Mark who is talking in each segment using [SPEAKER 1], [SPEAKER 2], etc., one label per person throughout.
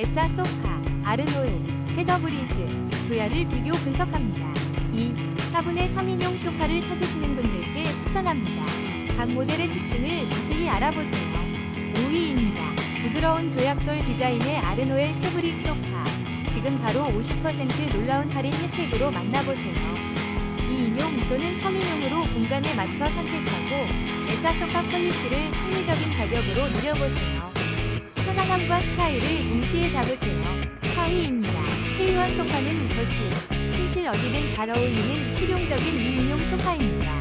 [SPEAKER 1] 에싸 소파, 아르노엘, 헤더브리즈, 조야를 비교 분석합니다. 2. 4분의 3인용 소파를 찾으시는 분들께 추천합니다. 각 모델의 특징을 자세히 알아보세요. 5위입니다. 부드러운 조약돌 디자인의 아르노엘 패브릭 소파. 지금 바로 50% 놀라운 할인 혜택으로 만나보세요. 2인용 또는 3인용으로 공간에 맞춰 선택하고 에싸 소파 퀄리티를 합리적인 가격으로 누려보세요. 편안함과 스타일을 동시에 잡으세요. 4위입니다. K1 소파는 거실, 침실 어디든 잘 어울리는 실용적인 2인용 소파입니다.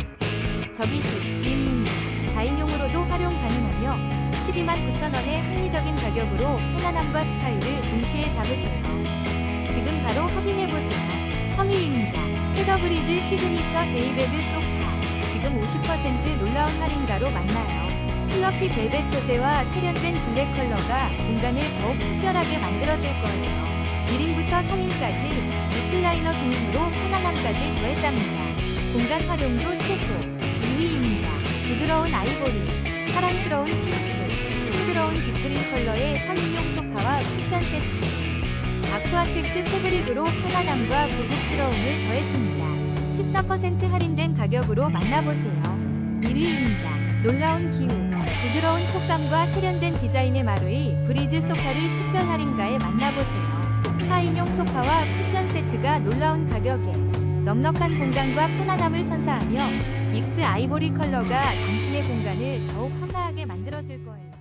[SPEAKER 1] 접이식, 1인용, 다인용으로도 활용 가능하며 12만 9천원의 합리적인 가격으로 편안함과 스타일을 동시에 잡으세요. 지금 바로 확인해보세요. 3위입니다. 헤더브리즈 시그니처 데이베드 소파. 지금 50% 놀라운 할인가로 만나요. 플러피 벨벳 소재와 세련된 블랙 컬러가 공간을 더욱 특별하게 만들어줄 거예요. 1인부터 3인까지 리클라이너 기능으로 편안함까지 더했답니다. 공간 활용도 최고. 2위입니다. 부드러운 아이보리, 사랑스러운 핑크, 싱그러운 딥그린 컬러의 3인용 소파와 쿠션 세트. 아쿠아텍스 패브릭으로 편안함과 고급스러움을 더했습니다. 14% 할인된 가격으로 만나보세요. 1위입니다. 놀라운 기후, 부드러운 촉감과 세련된 디자인의 마루이 브리즈 소파를 특별 할인가에 만나보세요. 4인용 소파와 쿠션 세트가 놀라운 가격에 넉넉한 공간과 편안함을 선사하며 믹스 아이보리 컬러가 당신의 공간을 더욱 화사하게 만들어줄 거예요.